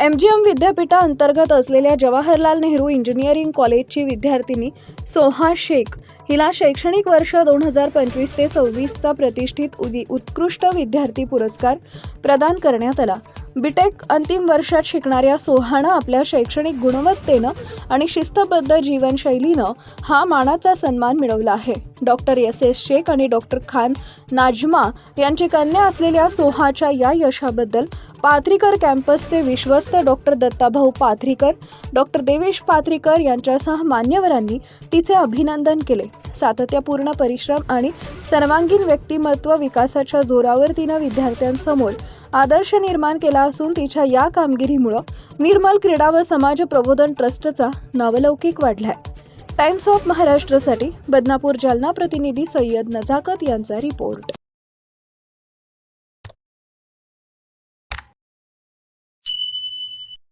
M G M विद्यापीठाअंतर्गत असलेल्या Jawaharlal Nehru engineering कॉलेजची विद्यार्थिनी सोहा शेख हिला शैक्षणिक वर्ष दोन हजार पंचवीस ते सव्वीसचा प्रतिष्ठित उदी उत्कृष्ट विद्यार्थी पुरस्कार प्रदान करण्यात आला. बीटेक अंतिम वर्षात शिकणाऱ्या सोहानं आपल्या शैक्षणिक गुणवत्तेनं आणि शिस्तबद्ध जीवनशैलीनं हा मानाचा सन्मान मिळवला आहे. डॉक्टर एस एस शेख आणि डॉक्टर खान नाजमा यांची कन्या असलेल्या सोहाच्या या यशाबद्दल पाथरीकर कॅम्पसचे विश्वस्त डॉक्टर दत्ताभाऊ पाथरीकर डॉक्टर देवेश पाथरीकर यांच्यासह मान्यवरांनी तिचे अभिनंदन केले. सातत्यपूर्ण परिश्रम आणि सर्वांगीण व्यक्तिमत्व विकासाच्या जोरावर तिनं विद्यार्थ्यांसमोर आदर्श निर्माण केला असून तिच्या या कामगिरीमुळं निर्मल क्रीडा व समाज प्रबोधन ट्रस्टचा नावलौकिक वाढलाय. टाइम्स ऑफ महाराष्ट्रसाठी बदनापूर जालना प्रतिनिधी सय्यद नजाकत यांचा रिपोर्ट.